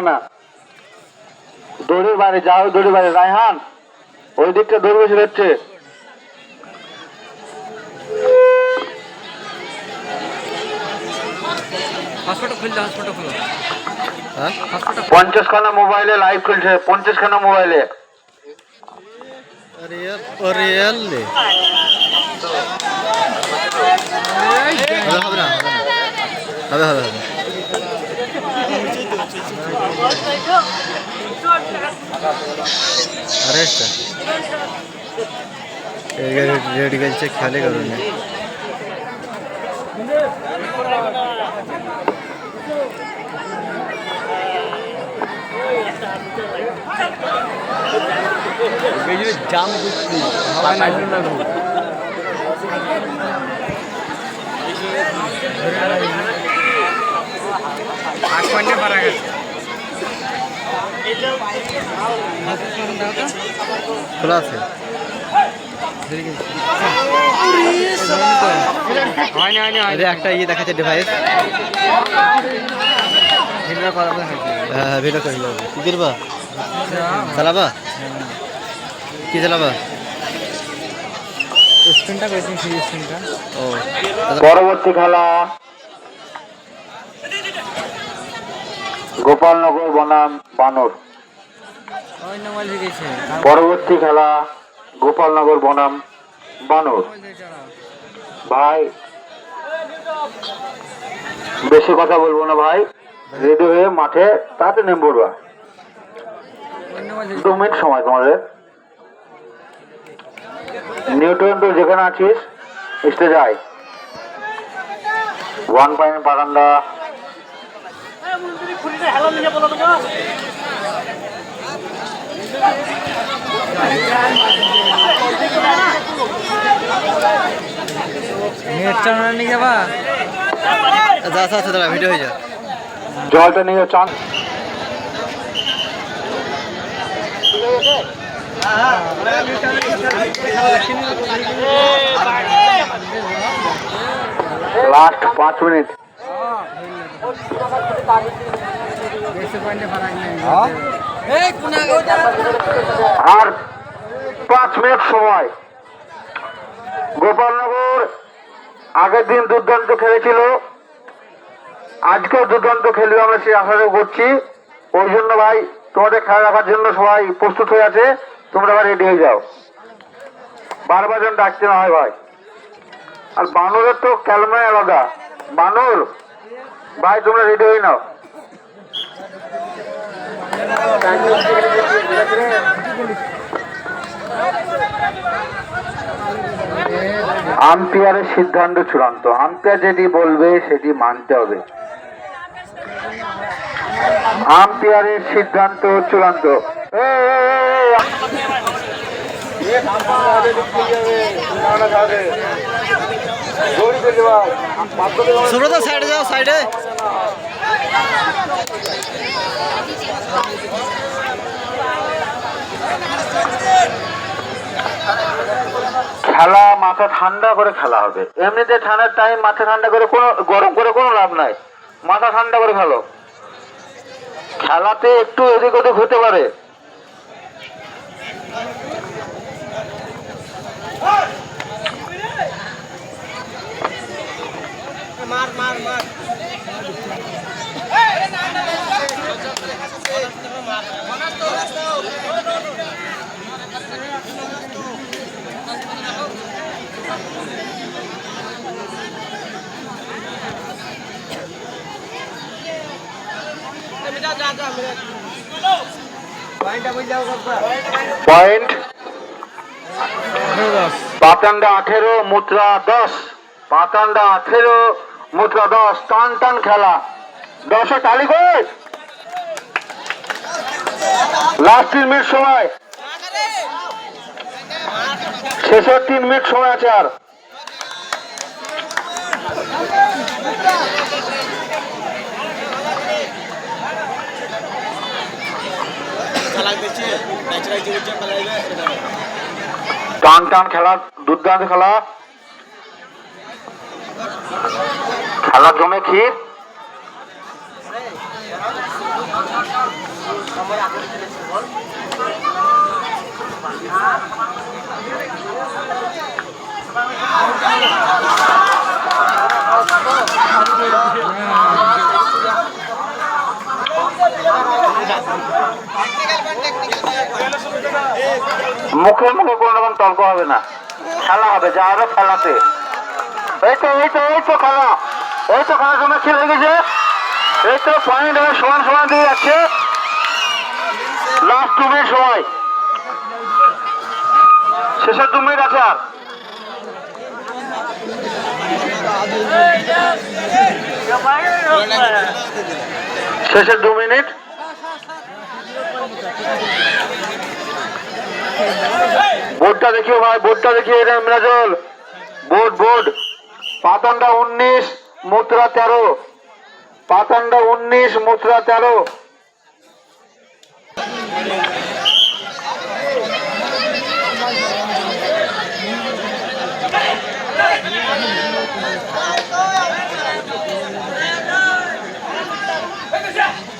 হবে না দড়ির বাড়ি যাও দড়ির বাড়ি। রায়হান ওই দিকটা দড়ি বেশি হচ্ছে হ্যাঁ? পঞ্চাশ খানা মোবাইলে লাইভ চলছে পঞ্চাশ খানা মোবাইলে রিয়েল রিয়েল হবে না হবে হবে হবে अरेस्ट रेड गेलचे खाली कर जाम आसमान पर आ गए। খোলা আছে? একটা ইয়ে দেখাচ্ছে ডিভাইস ভিডিও করা হবে হ্যাঁ হ্যাঁ ভিডিও করে কি করবা? চালাবা? কি চালাবা? স্ক্রিনটা করেছি স্ক্রিনটা ও। পরবর্তী খেলা। গোপালনগর বনাম বানর। পরবর্তী খেলা গোপালনগর বনাম বানর। ভাই, বেশি কথা বলব না ভাই। রেডি হয়ে মাঠে তাতে নেম পড়বা। দু মিনিট সময় তোমাদের। নিউটন তো যেখানে আছিস স্টে যাই ওয়ান পয়েন্ট বারান্দা নেট চালানো নিয়ে যাবা যা আছে আছে দাঁড়া ভিডিও হয়ে যা জলটা নিয়ে চান লাস্ট পাঁচ মিনিট দেড়শো পয়েন্টে পারা গেছে এই কোন আর পাঁচ মিনিট সময়। গোপালনগর আগের দিন দুর্দান্ত খেলেছিল। আজকেও দুর্দান্ত খেলবে আমরা সেই আশা করছি। ওই জন্য ভাই, তোমাদের খেলা রাখার জন্য সবাই প্রস্তুত হয়ে আছে। তোমরা আবার রেডি হয়ে যাও। বারবার যেন ডাকতে না হয় ভাই। আর বানরের তো ক্যালমায় আলাদা। বানর ভাই, তোমরা রেডি হয়ে নাও। আম্পায়ারের সিদ্ধান্ত চূড়ান্ত। আম্পায়ার যেটি বলবে, সেটি মানতে হবে। আম্পায়ারের সিদ্ধান্ত চূড়ান্ত। সুব্রত সাইডে যাও সাইডে খেলা মাথা ঠান্ডা করে খেলা হবে। এমনিতে ঠান্ডার টাইম মাথা ঠান্ডা করে কোনো, গরম করে কোনো লাভ নাই। মাথা ঠান্ডা করে খেলো। খেলাতে একটু এদিক ওদিক হতে পারে। পয়েন্ট পাতান্ডা আঠেরো, মুদ্রা দশ। আঠেরো, মুদ্রা দশ। টান টান খেলা। দশে তালি লাস্ট তিন মিনিট সময়। তিন মিনিট সময় আছে আর। টান টান খেলা দুর্দান্ত খেলা। খেলা জমে ক্ষীর। মুখে মুখে কোনো রকম তর্ক হবে না। খেলা হবে, যা হবে খেলাতে। এই তো এই তো এই তো খেলা। এই তো খেলার সময় খেলে গেছে। এই তো পয়েন্ট এবার সমান সমান দিয়ে যাচ্ছে। লাস্ট টু মিনিট সময়। শেষের দু মিনিট আছে আর। শেষের দু মিনিট বোর্ডটা দেখিও ভাই বোর্ডটা দেখিও এটা মিরাজল। বোর্ড বোর্ড পাতনটা উনিশ, মুদ্রা তেরো। পাতনটা উনিশ, মুদ্রা তেরো।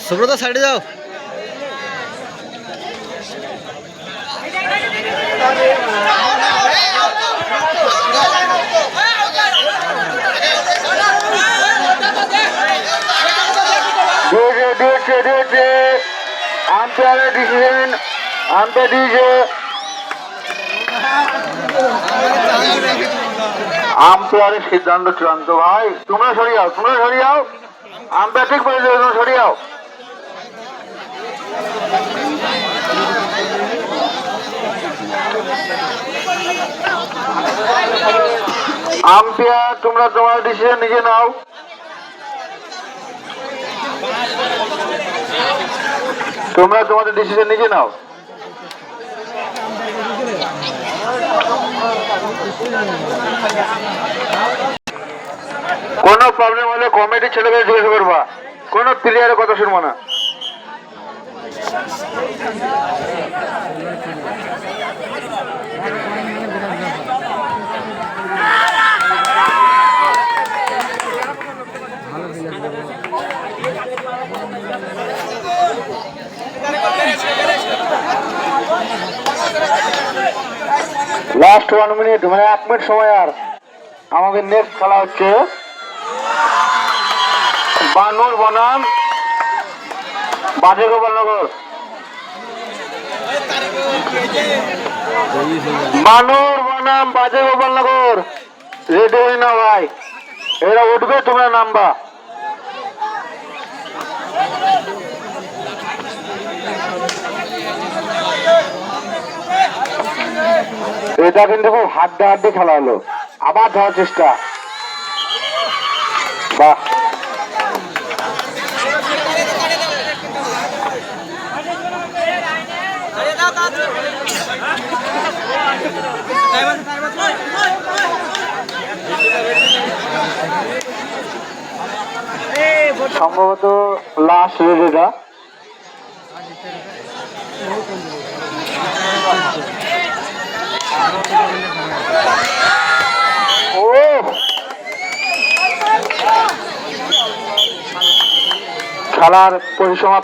সুব্রত, সাইডে যাও। আম্পায়ারের ডিসিশন আম্পায়ার দিয়েছে আম্পায়ারের সিদ্ধান্ত চূড়ান্ত ভাই তোমরা সরিয়ে যাও তোমরা সরিয়ে যাও আম্পায়ার ঠিক বলে দেবে তোমরা সরিয়ে যাও আম্পায়ার তোমরা তোমার ডিসিশন নিজে নাও তোমরা তোমাদের ডিসিশন নিজে নাও। কোনো প্রবলেম হলে কমিটি ছেলেকে জিজ্ঞাসা করবা। কোনো প্লেয়ারের কথা শুনব না। ওয়ান মিনিট মানে এক মিনিট সময় আর। আমাদের নেক্সট খেলা হচ্ছে বানুর বনাম বাজে গোপালনগর বানুর বনাম বাজে গোপালনগর রেডি হই না ভাই। এরা উঠবে, তোমরা নামবা। এটা কিন্তু খুব হাড্ডা হাড্ডি খেলা হলো। আবার ধরার চেষ্টা। বাহ। সম্ভবত লাস্ট রেড এটা ও খেলার পরিসমাপ্তি